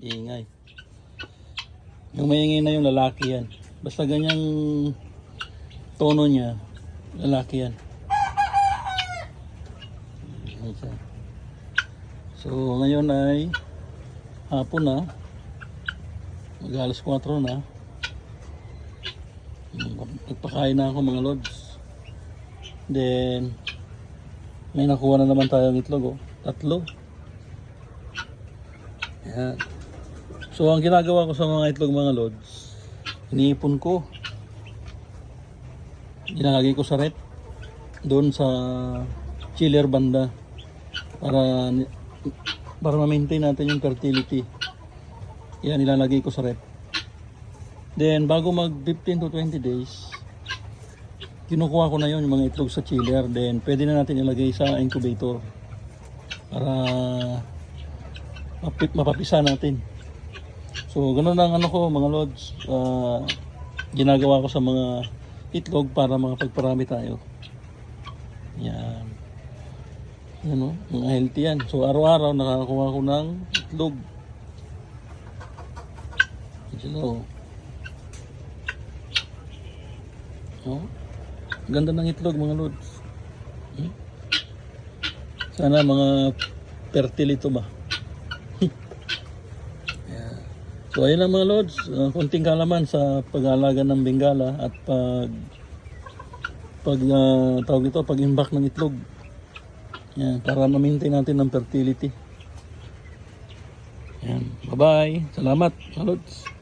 Ingay. Yung maingay na yung lalaki yan. Basta ganyang tono niya, lalaki yan. So ngayon ay hapon na. Mag alas 4 na. Nagpakain na ako mga lods. Then, may nakuha na naman tayong itlog oh. Tatlo. Ayan. So ang ginagawa ko sa mga itlog mga lods, iniipon ko. Ginagagay ko sa rep doon sa chiller banda para para ma-maintain natin yung fertility. Yan nilalagay ko sa rep. Then bago mag 15 to 20 days, kinukuha ko na yon yung mga itlog sa chiller. Then pwede na natin ilagay sa incubator para mapip, mapapisa natin. So, ganun ang ano ko mga lods. Ah, ginagawa ko sa mga itlog para makapagparami tayo. Yan. Yan o, mga healthy yan. So, araw-araw nakakakuha ko ng itlog. Yan sila o. Oh. Ganda ng itlog mga lods. Hmm? Sana mga fertile ito ba? So ayun lang mga lods, uh, konting kalaman sa pag-aalaga ng bengala at pag pag uh, tawag ito, pag-imbak ng itlog. Yan, para ma-maintain natin ng fertility. Yan. Bye-bye. Salamat, mga lods.